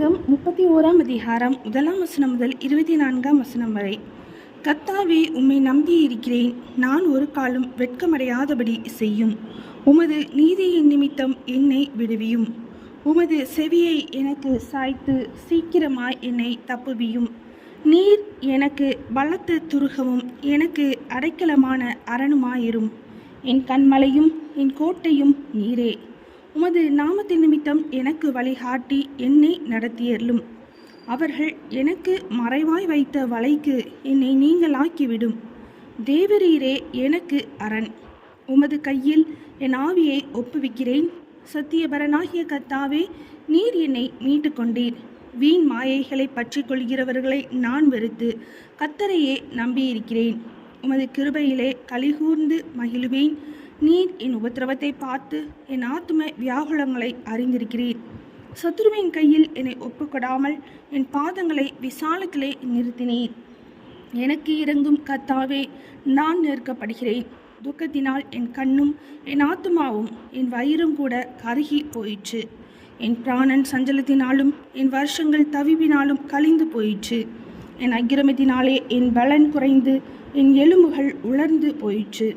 சங்கீதம் முப்பத்தி ஓராம் அதிகாரம் முதலாம் வசனம் முதல் இருபத்தி நான்காம் வசனம் வரை. கத்தாவே உம்மை நம்பி இருக்கிறேன் நான் ஒரு காலம் வெட்கமடையாதபடி செய்யும். உமது நீதியின் நிமித்தம் என்னை விடுவியும். உமது செவியை எனக்கு சாய்த்து சீக்கிரமாய் என்னை தப்புவியும். நீர் எனக்கு பலத்த துருகமும் எனக்கு அடைக்கலமான அரணுமாயிரும். என் கண்மலையும் என் கோட்டையும் நீரே. உமது நாமத்தின் நிமித்தம் எனக்கு வழிகாட்டி என்னை நடத்தியருளும். அவர்கள் எனக்கு மறைவாய் வைத்த வலைக்கு என்னை நீங்களாக்கிவிடும். தேவரீரே எனக்கு அரண். உமது கையில் என் ஆவியை ஒப்புவிக்கிறேன். சத்தியபரனாகிய கத்தாவே நீர் என்னை மீட்டு கொண்டீர் வீண் மாயைகளை பற்றி கொள்கிறவர்களை நான் வெறுத்து கத்தரையே நம்பியிருக்கிறேன். உமது கிருபையிலே கலிகூர்ந்து மகிழுவேன். நீர் என் உபத்திரவத்தை பார்த்து என் ஆத்தும வியாகுலங்களை அறிந்திருக்கிறீர். சத்ருவின் கையில் என்னை ஒப்புக்கொடாமல் என் பாதங்களை விசாலத்திலே நிறுத்தினீர். எனக்கு இறங்கும் கத்தாவே நான் நெருக்கப்படுகிறேன். துக்கத்தினால் என் கண்ணும் என் ஆத்துமாவும் என் வயிறும் கூட கருகி போயிற்று. என் பிராணன் சஞ்சலத்தினாலும் என் வருஷங்கள் தவிவினாலும் கழிந்து போயிற்று. என் அக்கிரமத்தினாலே என் பலன் குறைந்து என் எலும்புகள் உலர்ந்து போயிற்று.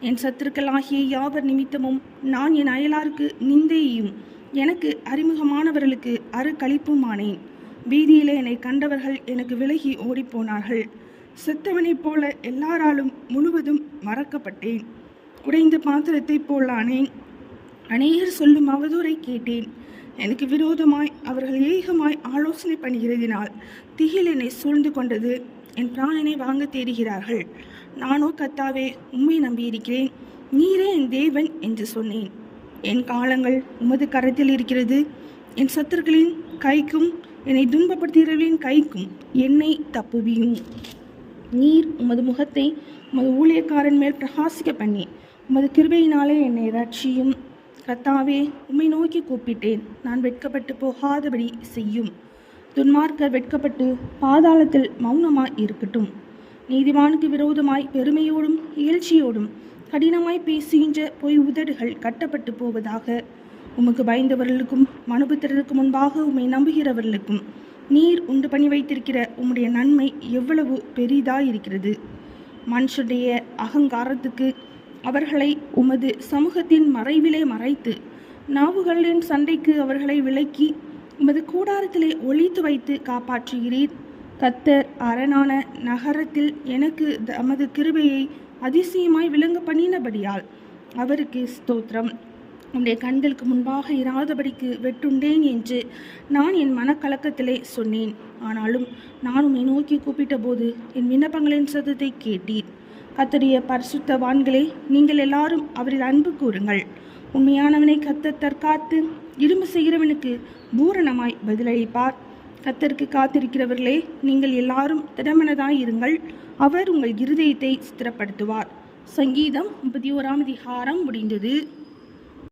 என் சத்துருக்களாகிய யாவர் நிமித்தமும் நான் என் அயலாருக்கு நிந்தையும் எனக்கு அறிமுகமானவர்களுக்கு அருக்களிப்புமானேன் வீதியிலே என்னை கண்டவர்கள் எனக்கு விலகி ஓடிப்போனார்கள். செத்தவனைப் போல எல்லாராலும் முழுவதும் மறக்கப்பட்டேன். உடைந்த பாத்திரத்தைப் போலானேன் அநேகர் சொல்லும் அவதூறை கேட்டேன். எனக்கு விரோதமாய் அவர்கள் ஏகமாய் ஆலோசனை பண்ணுகிறதினால் திகில் என்னை சூழ்ந்து கொண்டது. என் பிராணனை வாங்க தேடுகிறார்கள். நானோ கத்தாவே உண்மை நம்பியிருக்கிறேன். நீரே என் தேவன் என்று சொன்னேன். என் காலங்கள் உமது கரத்தில் இருக்கிறது. என் சத்துருக்களின் கைக்கும் என்னை துன்பப்படுத்துகிறவர்களின் கைக்கும் என்னை தப்புவியும். நீர் உமது முகத்தை உமது ஊழியக்காரன் மேல் பிரகாசிக்க பண்ணி உமது கிருபையினாலே என்னை ரட்சியும் கத்தாவே உம்மை நோக்கி கூப்பிட்டேன். நான் வெட்கப்பட்டு போகாதபடி செய்யும். துன்மார்க்கர் வெட்கப்பட்டு பாதாளத்தில் மௌனமாய் இருக்கட்டும். நீதிமானுக்கு விரோதமாய் பெருமையோடும் இகழ்ச்சியோடும் கடினமாய் பேசுகின்ற பொய் உதடுகள் கட்டப்பட்டு போவதாக உமக்கு பயந்தவர்களுக்கும் மனுபுத்திரருக்கு முன்பாக உம்மை நம்புகிறவர்களுக்கும் நீர் உண்டு பண்ணி வைத்திருக்கிற உம்முடைய நன்மை எவ்வளவு பெரிதாயிருக்கிறது. மனுஷனுடைய அகங்காரத்துக்கு அவர்களை உமது சமூகத்தின் மறைவிலே மறைத்து நாவுகளின் சண்டைக்கு அவர்களை விலக்கி உமது கூடாரத்திலே ஒளித்து வைத்து காப்பாற்றுகிறீர். கத்தர் அரணான நகரத்தில் எனக்கு தமது கிருபையை அதிசயமாய் விளங்க பண்ணினபடியால் அவருக்கு ஸ்தோத்திரம். உம்முடைய கண்களுக்கு முன்பாக இராதபடிக்கு வெட்டுண்டேன் என்று நான் என் மனக்கலக்கத்திலே சொன்னேன். ஆனாலும் நான் உம்மை நோக்கி கூப்பிட்ட போது என் விண்ணப்பங்களின் சத்தத்தை கேட்டீர். கத்தரிய பரிசுத்தவான்களே நீங்கள் எல்லாரும் அவரில் அன்பு கூறுங்கள். உண்மையானவனை கத்தர் தற்காத்து இரும்பு செய்கிறவனுக்கு பூரணமாய் பதிலளிப்பார். கத்தருக்கு காத்திருக்கிறவர்களே நீங்கள் எல்லாரும் திறமனதாயிருங்கள் அவர் உங்கள் இருதயத்தை ஸ்திரப்படுத்துவார். சங்கீதம் முப்பத்தி ஓராம் அதிகாரம் முடிந்தது.